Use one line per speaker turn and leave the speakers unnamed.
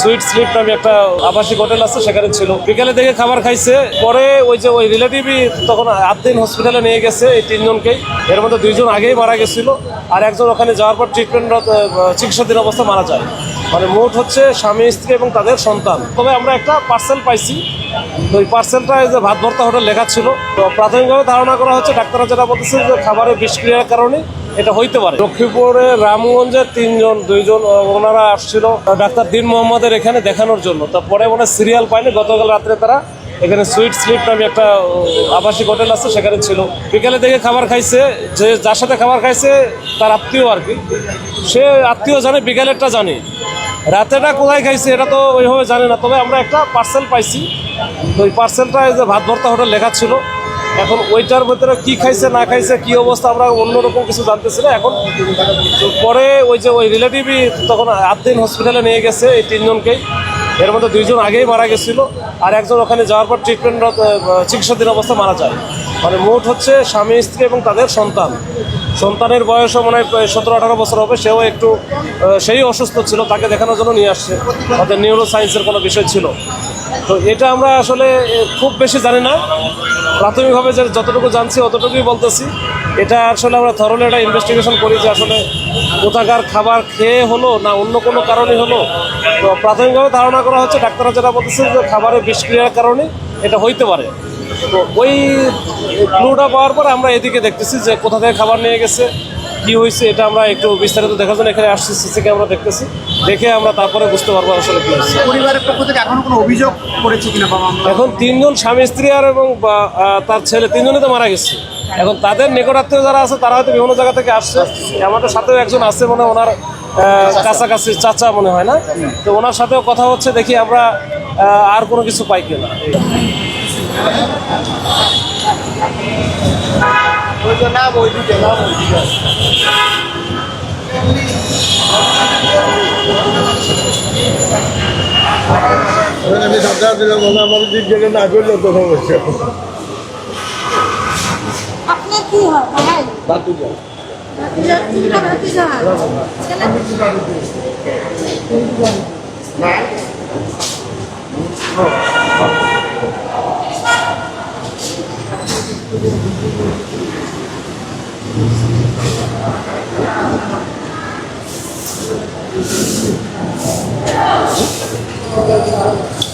Sweet slip নামে একটা আবাসিক হোটেল আছে, সেখানে ছিল। বিকালে থেকে খাবার খাইছে, পরে ওই যে ওই রিলেটিভই তখন আটদিন হসপিটালে নিয়ে গেছে এই তিনজনকেই। এর মধ্যে দুইজন আগেই মারা গেছিল, আর একজন ওখানে যাওয়ার পর ট্রিটমেন্ট চিকিৎসাধীন অবস্থা মারা যায়। মানে মোট হচ্ছে স্বামী, স্ত্রী এবং তাদের সন্তান। তবে আমরা একটা পার্সেল পাইছি। তো ওই পার্সেলটা যে ভাত ভর্তা হোটেল লেখা ছিল, তো প্রাথমিকভাবে ধারণা করা হচ্ছে, ডাক্তাররা যেটা বলতেছে যে খাবারের বিষক্রিয়ার কারণে এটা হইতে পারে। লক্ষ্মীপুরে রামগঞ্জের তিনজন, দুইজন ওনারা আসছিল ডাক্তার দিন মোহাম্মদের এখানে দেখানোর জন্য। তারপরে ওনার সিরিয়াল পায়নি, গতকাল রাত্রে তারা এখানে সুইট স্লিপ নামে একটা আবাসিক হোটেল আছে, সেখানে ছিল। বিকালে থেকে খাবার খাইছে, যে যার সাথে খাবার খাইছে, তার আত্মীয় আর কি। সে আত্মীয় জানে, বিকালেরটা জানে। রাতেটা কোথায় খাইছে, এটা তো ওইভাবে জানে না। তবে আমরা একটা পার্সেল পাইছি। তো ওই পার্সেলটা যে ভাত ভর্তা হোটেল লেখা ছিল এখন ওইটার ভেতরে কি খাইছে, না খাইছে, কি অবস্থা, আমরা অন্যরকম কিছু জানতেছি না। এখন পরে ওই যে ওই রিলেটিভই তখন আটদিন হসপিটালে নিয়ে গেছে এই তিনজনকেই। এর মধ্যে দুইজন আগেই মারা গেছিল, আর একজন ওখানে যাওয়ার পর ট্রিটমেন্ট চিকিৎসাধীন অবস্থা মারা যায়। মানে মোট হচ্ছে স্বামী, স্ত্রী এবং তাদের সন্তান। সন্তানের বয়সও মনে হয় সতেরো আঠারো বছর হবে, সেও একটু সেই অসুস্থ ছিল, তাকে দেখানোর জন্য নিয়ে আসছে। তাদের নিউরো সায়েন্সের কোনো বিষয় ছিল। তো এটা আমরা আসলে খুব বেশি জানি না। প্রাথমিকভাবে যে যতটুকু জানছি, অতটুকুই বলতেছি। এটা আসলে আমরা থরলে একটা ইনভেস্টিগেশন করি যে আসলে কোথাকার খাবার খেয়ে হলো না অন্য কোনো কারণে হলো। তো প্রাথমিকভাবে ধারণা করা হচ্ছে, ডাক্তাররা যেটা বলতেছে যে খাবারের বিষক্রিয়ার কারণে এটা হইতে পারে। তো ওই ক্লুটা পাওয়ার পর আমরা এদিকে দেখতেছি যে কোথা থেকে খাবার নিয়ে গেছে কি হয়েছে এটা আমরা একটু বিস্তারিত দেখার জন্য এখানে আসছি সিসি ক্যামেরা দেখতেছি। দেখে আমরা তারপরে বুঝতে পারব আসলে কি হয়েছে।
পরিবারের পক্ষ থেকে এখনও কোনো অভিযোগ করেছে কিনা বাবা
এখন তিনজন স্বামী স্ত্রী আর এবং তার ছেলে তিনজনই তো মারা গেছে। এখন তাদের নিকটাত্মীয় যারা আছে তারা হয়তো বিভিন্ন জায়গা থেকে আসছে। আমাদের সাথেও একজন আছে মনে ওনার কাছাকাছি চাচা মনে হয় না? তো ওনার সাথেও কথা হচ্ছে দেখি আমরা আর কোনো কিছু পাই কিনা।
আমি সরকার দিলাম মনে আমার দিক গেলে না করলে তো সমস্যা
আপনার কি হয়? ভাই
বাতুজা
ভাতিজা তিনটা Thank
you.